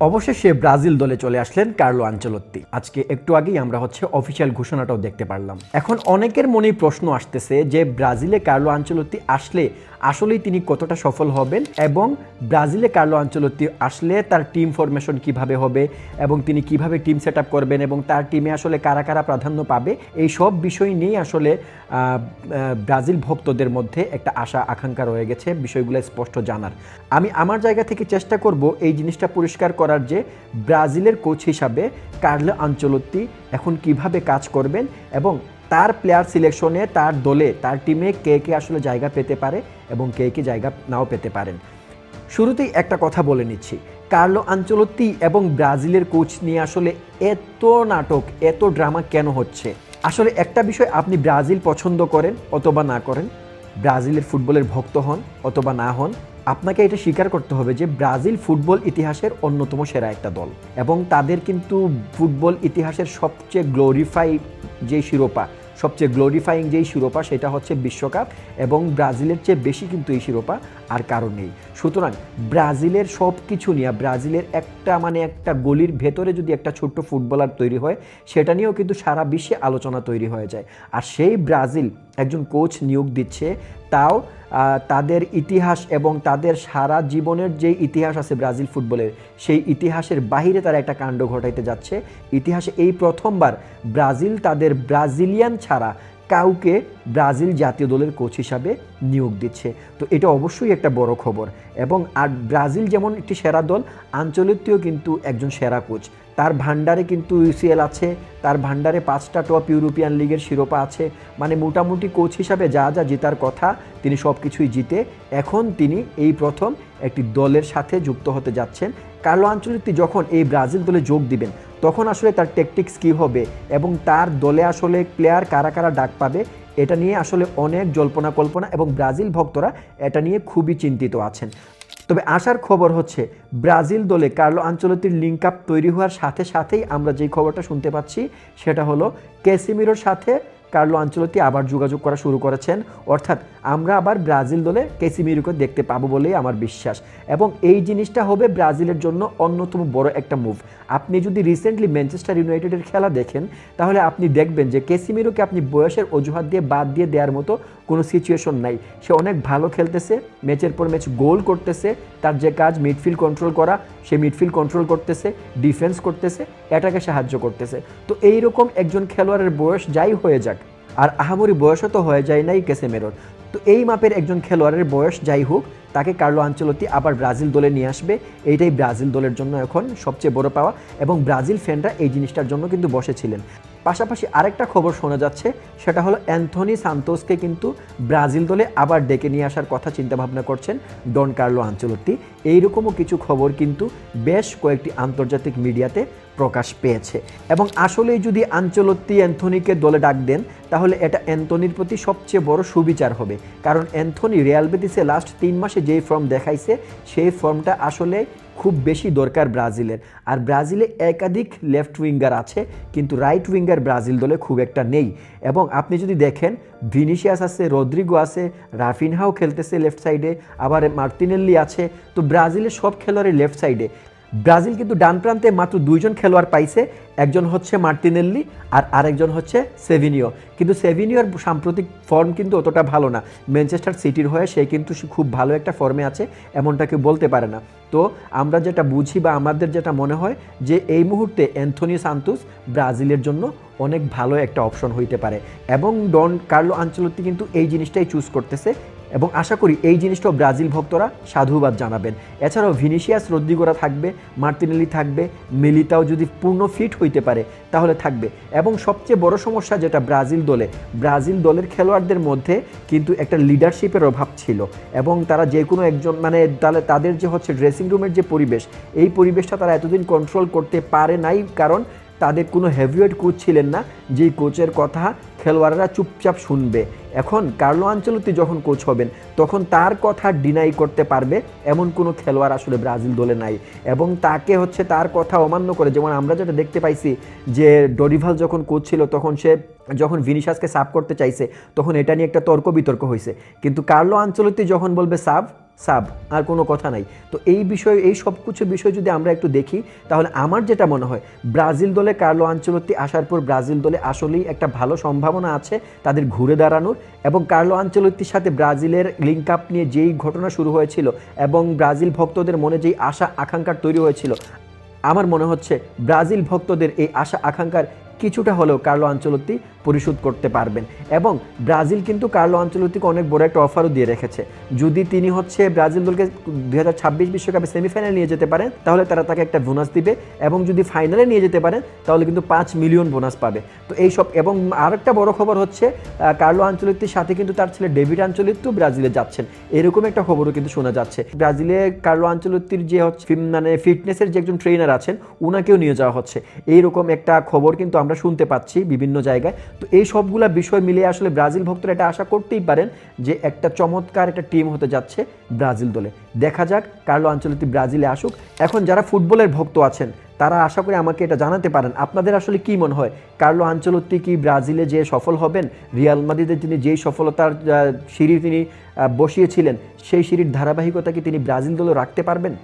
অবশেষে ব্রাজিল দলে চলে আসলেন কার্লো আঞ্চলত্তি। আজকে একটু আগেই আমরা হচ্ছে অফিসিয়াল ঘোষণাটাও দেখতে পারলাম। এখন অনেকের মনেই প্রশ্ন আসতেছে যে ব্রাজিলে কার্লো আঞ্চলত্তি আসলে আসলেই তিনি কতটা সফল হবেন এবং ব্রাজিলে কার্লো আঞ্চলত্তি আসলে তার টিম ফরমেশন কীভাবে হবে এবং তিনি কীভাবে টিম সেট করবেন এবং তার টিমে আসলে কারা কারা প্রাধান্য পাবে, এই সব বিষয় নিয়ে আসলে ব্রাজিল ভক্তদের মধ্যে একটা আশা, আকাঙ্ক্ষা রয়ে গেছে, বিষয়গুলো স্পষ্ট জানার। আমি আমার জায়গা থেকে চেষ্টা করব এই জিনিসটা পরিষ্কার করার যে, ব্রাজিলের কোচ হিসাবে কার্লো আঞ্চলত্তি এখন কীভাবে কাজ করবেন এবং তার প্লেয়ার সিলেকশনে তার দলে, তার টিমে কে কে আসলে জায়গা পেতে পারে এবং কে কে জায়গা নাও পেতে পারেন। শুরুতেই একটা কথা বলে নিচ্ছি। কার্লো আঞ্চলত্তি এবং ব্রাজিলের কোচ নিয়ে আসলে এত নাটক, এত ড্রামা কেন হচ্ছে? আসলে একটা বিষয়, আপনি ব্রাজিল পছন্দ করেন অথবা না করেন, ব্রাজিলের ফুটবলের ভক্ত হন অথবা না হন, আপনাকে এটা স্বীকার করতে হবে যে ব্রাজিল ফুটবল ইতিহাসের অন্যতম সেরা একটা দল এবং তাদের কিন্তু ফুটবল ইতিহাসের সবচেয়ে গ্লোরিফাই যে শিরোপা, সবচেয়ে গ্লোরিফাইং যেই শিরোপা সেটা হচ্ছে বিশ্বকাপ এবং ব্রাজিলের চেয়ে বেশি কিন্তু এই শিরোপা আর কারণ নেই। সুতরাং ব্রাজিলের সব কিছু নিয়ে, ব্রাজিলের একটা মানে একটা গলির ভেতরে যদি একটা ছোট্ট ফুটবলার তৈরি হয়, সেটা নিয়েও কিন্তু সারা বিশ্বে আলোচনা তৈরি হয়ে যায়। আর সেই ব্রাজিল একজন কোচ নিয়োগ দিচ্ছে, তাও তাদের ইতিহাস এবং তাদের সারা জীবনের যে ইতিহাস আছে ব্রাজিল ফুটবলের, সেই ইতিহাসের বাহিরে তারা একটা কাণ্ড ঘটাইতে যাচ্ছে। ইতিহাসে এই প্রথমবার ব্রাজিল তাদের ব্রাজিলিয়ান ছাড়া কাউকে ব্রাজিল জাতীয় দলের কোচ হিসাবে নিয়োগ দিচ্ছে। তো এটা অবশ্যই একটা বড় খবর। এবং আর ব্রাজিল যেমন একটি সেরা দল আঞ্চলিকটিও কিন্তু একজন সেরা কোচ। তার ভান্ডারে কিন্তু ইউসিএল আছে, তার ভান্ডারে পাঁচটা টপ ইউরোপিয়ান লিগের শিরোপা আছে। মানে মোটামুটি কোচ হিসাবে যা যা জেতার কথা, তিনি সব কিছুই জিতে। এখন তিনি এই প্রথম একটি দলের সাথে যুক্ত হতে যাচ্ছেন। কার্লো আঞ্চলিকটি যখন এই ব্রাজিল দলে যোগ দিবেন তখন আসলে তার টেকটিক্স কী হবে এবং তার দলে আসলে প্লেয়ার কারা কারা ডাক পাবে, এটা নিয়ে আসলে অনেক জল্পনা কল্পনা এবং ব্রাজিল ভক্তরা এটা নিয়ে খুবই চিন্তিত আছেন। তবে আসার খবর হচ্ছে, ব্রাজিল দলে কার্লো আঞ্চলতির লিঙ্ক আপ তৈরি হওয়ার সাথে সাথেই আমরা যেই খবরটা শুনতে পাচ্ছি, সেটা হলো কেসিমিরোর সাথে কার্লো আঞ্চলতি আবার যোগাযোগ করা শুরু করেছেন। অর্থাৎ আমরা আবার ব্রাজিল দলে কেসিমিরোকে দেখতে পাবো বলেই আমার বিশ্বাস। এবং এই জিনিসটা হবে ব্রাজিলের জন্য অন্যতম বড় একটা মুভ আপনি যদি রিসেন্টলি ম্যানচেস্টার ইউনাইটেডের খেলা দেখেন, তাহলে আপনি দেখবেন যে কেসিমিরোকে আপনি বয়সের অজুহাত দিয়ে বাদ দিয়ে দেওয়ার মতো কোনো সিচুয়েশন নাই। সে অনেক ভালো খেলতেছে, ম্যাচের পর ম্যাচ গোল করতেছে, তার যে কাজ মিডফিল্ড কন্ট্রোল করা, সে মিডফিল্ড কন্ট্রোল করতেছে ডিফেন্স করতেছে এটাকে সাহায্য করতেছে। তো এইরকম একজন খেলোয়াড়ের বয়স যাই হয়ে যাক, আর আহামরি বয়সও তো হয়ে যায় নাই কেসেমেরোর। তো এই মাপের একজন খেলোয়াড়ের বয়স যাই হোক, তাকে কার্লো আঞ্চলতি আবার ব্রাজিল দলে নিয়ে আসবে। এইটাই ব্রাজিল দলের জন্য এখন সবচেয়ে বড় পাওয়া এবং ব্রাজিল ফ্যানরা এই জিনিসটার জন্য কিন্তু বসেছিলেন। পাশাপাশি আরেকটা খবর শোনা যাচ্ছে, সেটা হলো অ্যান্থনি সান্তোসকে কিন্তু ব্রাজিল দলে আবার ডেকে নিয়ে আসার কথা চিন্তা ভাবনা করছেন ডন কার্লো আঞ্চলতি এইরকমও কিছু খবর কিন্তু বেশ কয়েকটি আন্তর্জাতিক মিডিয়াতে প্রকাশ পেয়েছে। এবং আসলেই যদি আঞ্চলত্তি অ্যান্থনিকে দলে ডাক দেন, তাহলে এটা অ্যান্থনির প্রতি সবচেয়ে বড় সুবিচার হবে। কারণ অ্যান্থনি রিয়াল বেটিসে লাস্ট তিন মাসে যেই ফর্ম দেখাইছে, সেই ফর্মটা আসলে খুব বেশি দরকার ব্রাজিলের। আর ব্রাজিলে একাধিক লেফট উইঙ্গার আছে, কিন্তু রাইট উইঙ্গার ব্রাজিল দলে খুব একটা নেই। এবং আপনি যদি দেখেন ভিনিসিয়াস আছে রদ্রিগো আছে রাফিনহাও খেলতেছে লেফট সাইডে আবার মার্তিনেল্লি আছে, তো ব্রাজিলের সব খেলোয়াড়ের লেফট সাইডে ব্রাজিল কিন্তু ডান প্রান্তে মাত্র দুইজন খেলোয়াড় পাইছে, একজন হচ্ছে মার্টিনেল্লি আর আরেকজন হচ্ছে সেভিনিও। কিন্তু সেভিনিওর সাম্প্রতিক ফর্ম কিন্তু অতটা ভালো না। ম্যানচেস্টার সিটির হয়ে সে কিন্তু খুব ভালো একটা ফর্মে আছে, এমনটা কেউ বলতে পারে না। তো আমরা যেটা বুঝি বা আমাদের যেটা মনে হয় যে এই মুহূর্তে অ্যান্থনি সান্তোস ব্রাজিলের জন্য অনেক ভালো একটা অপশন হইতে পারে। এবং ডন কার্লো আঞ্চলতি কিন্তু এই জিনিসটাই চুজ করতেছে এবং আশা করি এই জিনিসটাও ব্রাজিল ভক্তরা সাধুবাদ জানাবেন। এছাড়াও ভিনিসিয়াস রদ্রিগোরা থাকবে মার্টিনেলি থাকবে, মিলিতাও যদি পূর্ণ ফিট হইতে পারে, তাহলে থাকবে। এবং সবচেয়ে বড় সমস্যা যেটা ব্রাজিল দলে, ব্রাজিল দলের খেলোয়াড়দের মধ্যে কিন্তু একটা লিডারশিপের অভাব ছিল। এবং তারা যে কোনো একজন মানে তাহলে তাদের যে হচ্ছে ড্রেসিং রুমের যে পরিবেশ, এই পরিবেশটা তারা এতদিন কন্ট্রোল করতে পারে নাই, কারণ তাদের কোনো হেভিওয়েট কোচ ছিলেন না, যেই কোচের কথা খেলোয়াড়রা চুপচাপ শুনবে। এখন কার্লো আঞ্চলতি যখন কোচ হবেন, তখন তার কথা ডিনাই করতে পারবে এমন কোনো খেলোয়াড় আসলে ব্রাজিল দলে নাই। এবং তাকে হচ্ছে তার কথা অমান্য করে, যেমন আমরা যেটা দেখতে পাইছি যে ডরিভাল যখন কোচ ছিল, তখন সে যখন ভিনিশাসকে সাফ করতে চাইছে, তখন এটা নিয়ে একটা তর্ক বিতর্ক হয়েছে কিন্তু কার্লো আঞ্চলতি যখন বলবে সাফ সাব, আর কোনো কথা নাই। তো এই বিষয়ে, এই সব কিছু বিষয় যদি আমরা একটু দেখি, তাহলে আমার যেটা মনে হয়, ব্রাজিল দলে কার্লো আঞ্চলত্তি আসার পর ব্রাজিল দলে আসলেই একটা ভালো সম্ভাবনা আছে তাদের ঘুরে দাঁড়ানোর এবং কার্লো আঞ্চলত্তির সাথে ব্রাজিলের লিঙ্ক আপ নিয়ে যেই ঘটনা শুরু হয়েছিল এবং ব্রাজিল ভক্তদের মনে যেই আশা আকাঙ্ক্ষার তৈরি হয়েছিল, আমার মনে হচ্ছে ব্রাজিল ভক্তদের এই আশা আকাঙ্ক্ষার কিছুটা হলেও কার্লো আঞ্চলত্তি পরিশোধ করতে পারবেন। এবং ব্রাজিল কিন্তু কার্লো আঞ্চলত্তিকে অনেক বড় একটা অফারও দিয়ে রেখেছে। যদি তিনি হচ্ছে ব্রাজিল দলকে দুই হাজার ছাব্বিশ বিশ্বকাপে সেমিফাইনাল নিয়ে যেতে পারেন, তাহলে তারা তাকে একটা বোনাস দিবে। এবং যদি ফাইনালে নিয়ে যেতে পারেন, তাহলে কিন্তু পাঁচ মিলিয়ন বোনাস পাবে। তো এই সব এবং আরেকটা বড় খবর হচ্ছে কার্লো আঞ্চলিত্তির সাথে কিন্তু তার ছেলে ডেভিড আঞ্চলিত্তিও ব্রাজিলে যাচ্ছেন। এরকম একটা খবরও কিন্তু শোনা যাচ্ছে। ব্রাজিলে কার্লো আঞ্চলিত্তির যে হচ্ছে মানে ফিটনেসের যে একজন ট্রেনার আছেন ওনাকেও নিয়ে যাওয়া হচ্ছে। এইরকম একটা খবর কিন্তু আমরা শুনতে পাচ্ছি বিভিন্ন জায়গায়। তো এই সবগুলা বিষয় মিলিয়ে আসলে ব্রাজিল ভক্তরা এটা আশা করতেই পারেন যে একটা চমৎকার একটা টিম হতে যাচ্ছে ব্রাজিল দলে। দেখা যাক কার্লো আঞ্চলিক ব্রাজিলে আসুক। এখন যারা ফুটবলের ভক্ত আছেন, তারা আশা করি আমাকে এটা জানাতে পারেন। আপনাদের আসলে কি মনে হয়? কার্লো আঞ্চলত্তি কি ব্রাজিলে যে সফল হবেন, রিয়াল মাদ্রিদে তিনি যেই সফলতার সিঁড়ি তিনি বসিয়েছিলেন, সেই সিঁড়ির ধারাবাহিকতা কি তিনি ব্রাজিল দলে রাখতে পারবেন?